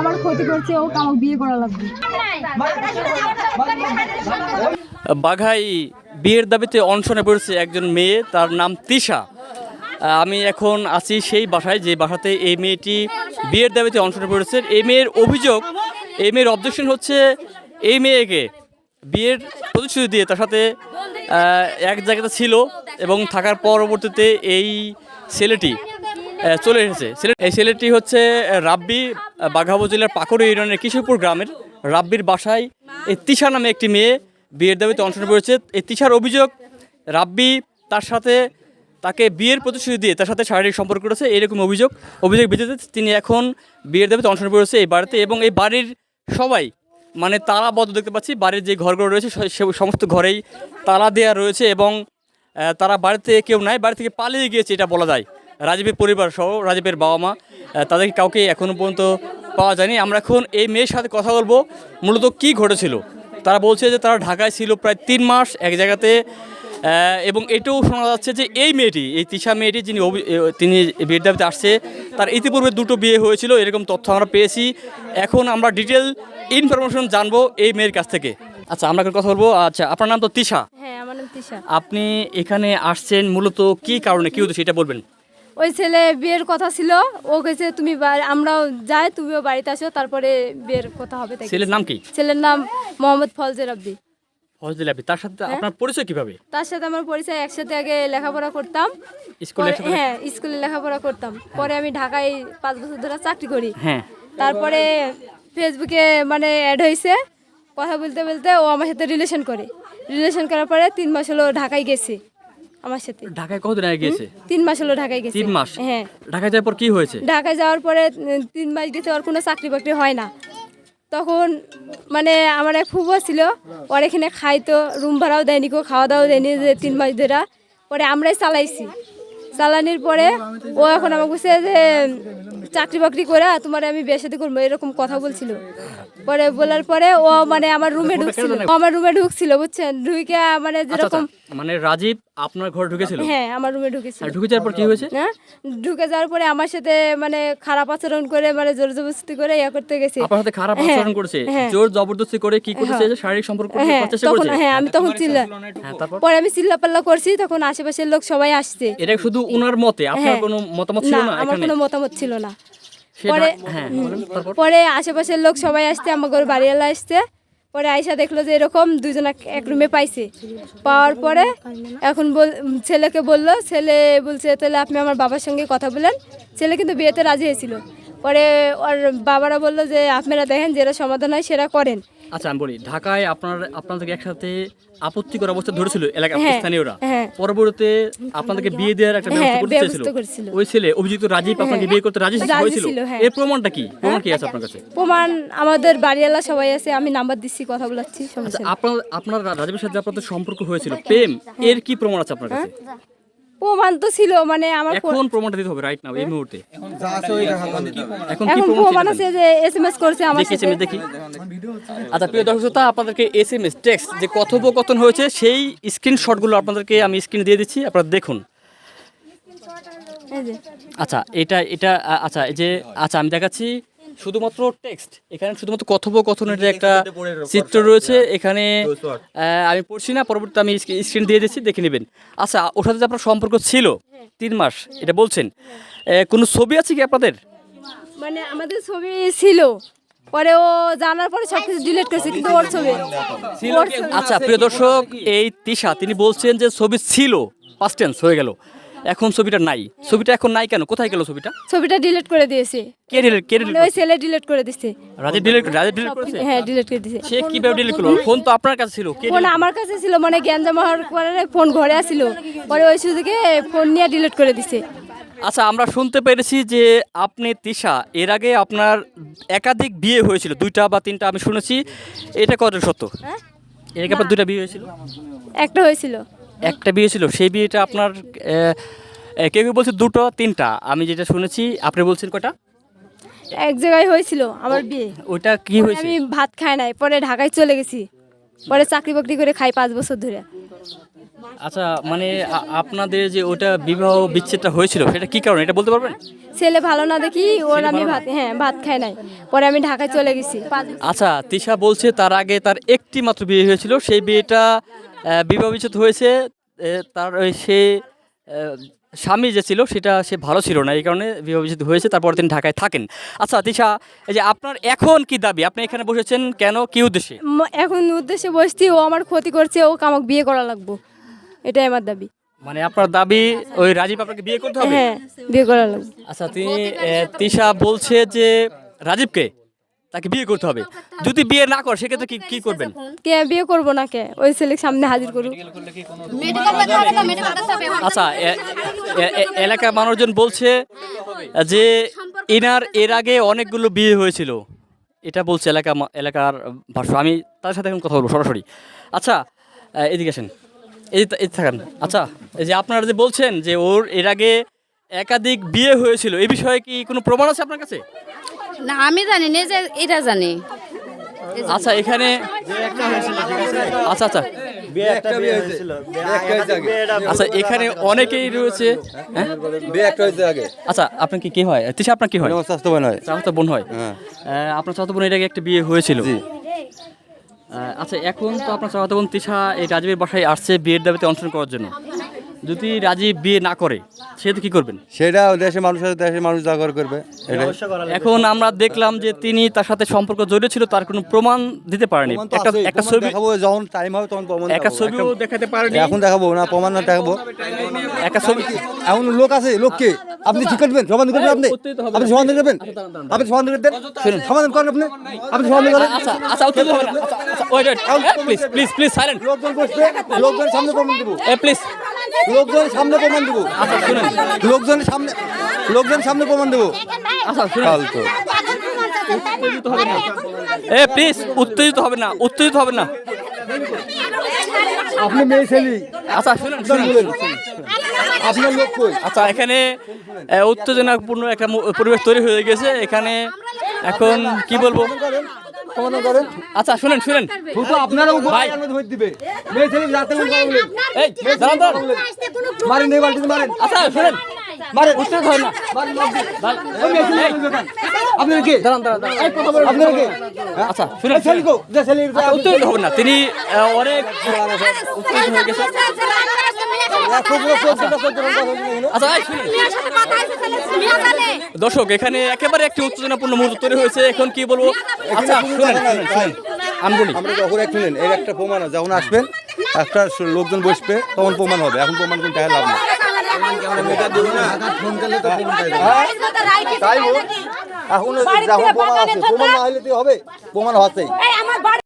আমার ক্ষতি করছে ও বিয়ে করা লাগবে। বাঘাই বিয়ের দাবিতে অনশনে পড়েছে একজন মেয়ে, তার নাম তিশা আমি এখন আছি সেই বাসায়, যে বাসাতে এই মেয়েটি বিয়ের দাবিতে অনশনে পড়েছে। এই মেয়ের অভিযোগ, এই মেয়ের অবজেকশন হচ্ছে এই মেয়েকে বিয়ের প্রতিশ্রুতি দিয়ে তার সাথে এক জায়গাতে ছিল এবং থাকার পরবর্তীতে এই ছেলেটি চলে এসেছে। এই ছেলেটি হচ্ছে রাব্বি বাঘাবো জেলার পাকুড় ইউনিয়নের কিশোরপুর গ্রামের রাব্বির বাসায়। এই তিশা নামে একটি মেয়ে বিয়ের দাবিতে অনশন করেছে। এই তিশার অভিযোগ, রাব্বি তার সাথে তাকে বিয়ের প্রতিশ্রুতি দিয়ে তার সাথে শারীরিক সম্পর্ক করেছে এরকম অভিযোগ অভিযোগ ভিত্তিতে তিনি এখন বিয়ের দাবিতে অনশন করেছে এই বাড়িতে এবং এই বাড়ির সবাই মানে তালাবদ্ধ দেখতে পাচ্ছি, বাড়ির যে ঘরগুলো রয়েছে, সে সমস্ত ঘরেই তালা দেওয়া রয়েছে এবং তারা বাড়িতে কেউ নাই, বাড়ি থেকে পালিয়ে গিয়েছে এটা বলা যায়। রাজীবের পরিবার সহ রাজীবের বাবা মা তাদেরকে কাউকে এখনও পর্যন্ত পাওয়া যায়নি। আমরা এখন এই মেয়ের সাথে কথা বলব মূলত কি ঘটেছিল? তারা বলছে যে তারা ঢাকায় ছিল প্রায় তিন মাস এক জায়গাতে এবং এটাও শোনা যাচ্ছে যে এই মেয়েটি এই তিশা মেয়েটি যিনি তিনি বিয়ের দাবিতে আসছে তার ইতিপূর্বে দুটো বিয়ে হয়েছিল এরকম তথ্য আমরা পেয়েছি। এখন আমরা ডিটেল ইনফরমেশন জানব এই মেয়ের কাছ থেকে। আচ্ছা আমরা এখন কথা বলব আচ্ছা আপনার নাম তো তিশা হ্যাঁ আমার নাম তিশা আপনি এখানে আসছেন মূলত কি কারণে কি উদ্দেশ্যে এটা বলবেন। ওই ছেলে বিয়ের কথা ছিল। ও কেছে তুমি আমরাও যাই তুমিও বাড়িতে আসো তারপরে বিয়ের কথা হবে ছেলের নাম কি? ছেলের নাম মোহাম্মদ ফলজের আব্দি ফজল আবি তার সাথে আপনার পরিচয় কীভাবে? তার সাথে আমার পরিচয় একসাথে আগে লেখাপড়া করতাম। স্কুলে হ্যাঁ স্কুলে লেখাপড়া করতাম। পরে আমি ঢাকায় পাঁচ বছর ধরে চাকরি করি। হ্যাঁ। তারপরে ফেসবুকে মানে অ্যাড হয়েছে কথা বলতে বলতে ও আমার সাথে রিলেশন করে। রিলেশন করার পরে তিন মাস হলো ঢাকায় গেছে। আমার সাথে। ঢাকায় কতদিন আগে গিয়েছে? তিন মাস হলো ঢাকায় গেছে। তিন মাস? হ্যাঁ। ঢাকায় যাওয়ার পর কি হয়েছে? ঢাকায় যাওয়ার পরে তিন মাস গেছে ওর কোনো চাকরি বাকরি হয় না। তখন মানে আমার এক ফুবো ছিল ওর এখানে খাইতো রুম ভাড়াও দেয়নি কো খাওয়া দাওয়া দেয়নি যে তিন মাস ধরে। পরে আমরাই চালাইছি। চালানির পরে ও এখন আমাকে বলছে যে চাকরি বাকরি করে তোমার আমি বিয়ে সাথে করব এরকম কথা বলছিল। পরে বলার পরে ও মানে আমার রুমে ঢুকছিল। ও আমার রুমে ঢুকছিল বুঝছেন? ঢুকে মানে আচ্ছা যেরকম আচ্ছা। মানে রাজীব আপনার ঘরে ঢুকেছিল? হ্যাঁ আমার রুমে ঢুকেছিল। ঢুকে যাওয়ার পর কি হয়েছে? হ্যাঁ ঢুকে যাওয়ার পরে আমার সাথে মানে খারাপ আচরণ করে মানে জোর জবরদস্তি করে ইয়া করতে গেছে। আপনার সাথে খারাপ হ্যাঁ, আচরণ করেছে? হ্যাঁ। জোর জবরদস্তি করে কি করেছে যে শারীরিক সম্পর্ক করতে হ্যাঁ চেষ্টা তখন করেছে? হ্যাঁ আমি তখন চিল্লা হ্যাঁ তারপর পরে আমি চিল্লাপাল্লা করছি তখন আশেপাশের লোক সবাই আসছে। এটা শুধু উনার মতে? আপনার হ্যাঁ। কোনো মতামত ছিল না আমার কোনো মতামত ছিল না। পরে- হ্যাঁ পরে আশেপাশের লোক সবাই আসতে আমার ঘর বাড়িওয়ালা আসতে পরে আয়সা দেখল যে এরকম দুজনে এক রুমে পাইছে। পাওয়ার পরে এখন বল ছেলেকে বলল ছেলে বলছে তাহলে আপনি আমার বাবার সঙ্গে কথা বলেন। ছেলে কিন্তু বিয়েতে রাজি হয়েছিল। পরে ওর বাবারা বলল যে আপনারা দেখেন যেটা সমাধান হয় সেটা করেন। আচ্ছা আমি বলি ঢাকায় আপনার আপনাদেরকে একসাথে আপত্তিকর অবস্থা ধরেছিল এলাকা হ্যাঁ, স্থানীয়রা। হ্যাঁ। পরবর্তীতে আপনাদেরকে বিয়ে দেওয়ার একটা হ্যাঁ, ব্যবস্থা করেছিল। ওই ছেলে অভিযুক্ত রাজীব আপনাকে বিয়ে করতে রাজি হয়েছিল? ছিল, হ্যাঁ। এর প্রমাণটা কি? প্রমাণ কি আছে আপনার কাছে? প্রমাণ আমাদের বাড়িওয়ালা সবাই আছে আমি নাম্বার দিচ্ছি কথা বলাচ্ছি আচ্ছা আপনার আপনার রাজীবের সাথে আপনাদের সম্পর্ক হয়েছিল প্রেম এর কি প্রমাণ আছে আপনার কাছে? প্রমাণ তো ছিল মানে আমার ফোন- এখন প্রমাণটা দিতে হবে রাইট নাও এই মুহূর্তে। এখন কি প্রমাণ আছে যে এস এম এস করছে আমার দেখি এসএমএস দেখি। আচ্ছা প্রিয় দর্শক শ্রোতা আপনাদেরকে এস এম এস টেক্সট যে কথোপকথন হয়েছে সেই স্ক্রিনশটগুলো আপনাদেরকে আমি স্ক্রিনে দিয়ে দিচ্ছি আপনারা দেখুন। আচ্ছা এটা এটা আচ্ছা এই যে আচ্ছা আমি দেখাচ্ছি শুধুমাত্র টেক্সট এখানে শুধুমাত্র কথোপকথনের একটা চিত্র রয়েছে এখানে আমি পড়ছি না পরবর্তীতে আমি স্ক্রিন দিয়ে দিচ্ছি দেখে নেবেন। আচ্ছা ওর সাথে আপনার সম্পর্ক ছিল তিন মাস এটা বলছেন। কোনো ছবি আছে কি আপনাদের? মানে আমাদের ছবি ছিল পরে ও জানার পরে সব কিছু ডিলিট করেছে কিন্তু ওর ছবি। ওর ছবি- আচ্ছা প্রিয় দর্শক এই তিশা তিনি বলছেন যে ছবি ছিল পাস্ট টেন্স হয়ে গেল। এখন ছবিটা নাই। ছবিটা এখন নাই কেন? কোথায় গেল ছবিটা? ছবিটা ডিলিট করে দিয়েছে। কে ডিলিট কে ডিলিট মানে ওই ছেলে ডিলিট করে দিচ্ছে রাজীব ডিলিট রাজীব ডিলিট করেছে? হ্যাঁ ডিলিট করে দিয়েছে সে কীভাবে ডিলিট করল? ফোন তো আপনার কাছে ছিল। ফোন আমার কাছে ছিল মানে গ্যাঞ্জাম হওয়ার পরে ফোন ঘরে আসছিল পরে ওই সুযোগে ফোন নিয়ে ডিলিট করে দিছে। আচ্ছা আমরা শুনতে পেরেছি যে আপনি তিশা এর আগে আপনার একাধিক বিয়ে হয়েছিল। দুইটা বা তিনটা আমি শুনেছি। এটা কত সত্য? হ্যাঁ? এর আগে আপনার দুইটা বিয়ে হয়েছিল? একটা হয়েছিল। একটা বিয়ে ছিল সেই বিয়েটা আপনার কেউ কেউ বলছে দুটো তিনটা। আমি যেটা শুনেছি আপনি বলছেন কটা এক জায়গায় হয়েছিল আমার বিয়ে। ওটা কি হয়েছে? আমি ভাত খাই নাই পরে ঢাকায় চলে গেছি। পরে চাকরি বাকরি করে খাই পাঁচ বছর ধরে। আচ্ছা মানে আপনাদের যে ওটা বিবাহ বিচ্ছেদটা হয়েছিল সেটা কি কারণে? এটা বলতে পারবেন? ছেলে ভালো না দেখি ওর আমি ভাত হ্যাঁ ভাত খাই নাই। পরে আমি ঢাকায় চলে গেছি। আচ্ছা তিশা বলছে তার আগে তার একটি মাত্র বিয়ে হয়েছিল সেই বিয়েটা বিবাহ বিচ্ছেদ হয়েছে তার ওই সে স্বামী যে ছিল সেটা সে ভালো ছিল না এই কারণে বিবাহ বিচ্ছেদ হয়েছে তারপর তিনি ঢাকায় থাকেন। আচ্ছা তিশা এই যে আপনার এখন কি দাবি? আপনি এখানে বসেছেন কেন? কি উদ্দেশ্যে? এখন উদ্দেশ্যে বসছি ও আমার ক্ষতি করছে ও আমাকে বিয়ে করা লাগবো। এটাই আমার দাবি। মানে আপনার দাবি ওই রাজীব আপনাকে বিয়ে করতে হবে? হ্যাঁ বিয়ে করা লাগবে। আচ্ছা তিনি তিশা বলছে যে রাজীবকে তাকে বিয়ে করতে হবে। যদি বিয়ে না করে সেক্ষেত্রে কি কি করবেন? কে বিয়ে করব না কে? ওই ছেলের সামনে হাজির করুক। আচ্ছা এলাকার মানুষজন বলছে যে ইনার এর আগে অনেকগুলো বিয়ে হয়েছিল। এটা বলছে এলাকা এলাকার ভাষ্য। আমি তার সাথে এখন কথা বলব সরাসরি। আচ্ছা এদিকে আসেন। এই এই থাকেন। আচ্ছা এই যে আপনারা যে বলছেন যে ওর এর আগে একাধিক বিয়ে হয়েছিল এই বিষয়ে কি কোনো প্রমাণ আছে আপনার কাছে? না আমি জানি না যে এরা জানে। আচ্ছা এখানে আচ্ছা আচ্ছা। আচ্ছা এখানে অনেকেই রয়েছে হ্যাঁ? বিয়ে একটা হয়েছে আগে। আচ্ছা আপনার কি কি হয়? তিশা আপনার কি হয়? স্বাস্থ্য বান হয়। চাচাতো বোন হয়। হ্যাঁ। আপনার চাচাতো বোন এর আগে একটা বিয়ে হয়েছিল। আচ্ছা এখন তো আপনার চাচাতো বোন তিশা এই রাজীবের বাসায় আসছে বিয়ের দাবিতে অংশগ্রহণ করার জন্য। যদি রাজীব বিয়ে না করে সেহেতু কি করবেন? সেটা দেশের মানুষের দেশের মানুষ যা করে করবে এটাই। এখন আমরা দেখলাম যে তিনি তার সাথে সম্পর্ক জড়িত ছিল তার কোনো প্রমাণ দিতে পারেনি। প্রমাণ তো একটা আছেই, একটা প্রমাণ ছবি দেখাবো যখন টাইম হবে তখন প্রমাণ একটা দেখাবো। ছবিও দেখাতে পারেনি। এখন দেখাবো না প্রমাণ না দেখাবো। একটা ছবি এখন লোক আছে লোককে আপনি ঠিক করবেন সমাধান করবেন আপনি? আপনি সমাধান করবেন? আপনি সমাধান করবেন সমাধান করেন আপনি। আপনি সমাধান করেন। আচ্ছা আচ্ছা আচ্ছা আচ্ছা wait wait please please please silent লোকজন বসবে লোকজন সামনে প্রমাণ দেবো। এ প্লিজ লোকজন সামনে প্রমাণ দেবো। আচ্ছা শুনেন। লোকজনের সামনে লোকজন সামনে প্রমাণ দেবো। আচ্ছা শুনেন। ফালতু এ প্লিজ উত্তেজিত হবে না উত্তেজিত হবে না। আপনি মেয়ে ছেলে। আচ্ছা শুনেন শুনেন আপনার লোক কই? আচ্ছা এখানে উত্তেজনাপূর্ণ একটা পরিবেশ তৈরি হয়ে গেছে। এখানে এখন কি বলব? সমাধান করেন? আচ্ছা শুনেন শুনেন। শুধু আপনারা ভাই। ভোট দিবে। মেয়ে ছেলে রাতে এই দাঁড়ান দাঁড়ান। মারেন এই বালতিতে মারেন। আচ্ছা শুনেন। উত্তেজিত হয় না? আপনার কি দাঁড়ান দাঁড়ান। আপনার কি আচ্ছা শুনেন এই ছেলে কো? যে ছেলে আচ্ছা, না তিনি অনেক হয়ে। আচ্ছা শুনেন দর্শক এখানে একেবারে একটি উত্তেজনাপূর্ণ মুহূর্ত তৈরি হয়েছে এখন কি বলব আচ্ছা শুনেন শুনেন, শুনেন আমি বলি আমরা যখন একটু এর একটা প্রমাণ আছে যখন আসবেন একটা লোকজন বসবে তখন প্রমাণ হবে এখন প্রমাণ কোনো টাকা লাভ না তাই হোক এখন যখন প্রমাণ আছে। প্রমাণ না হলে তুই হবে। আমার বাড়ি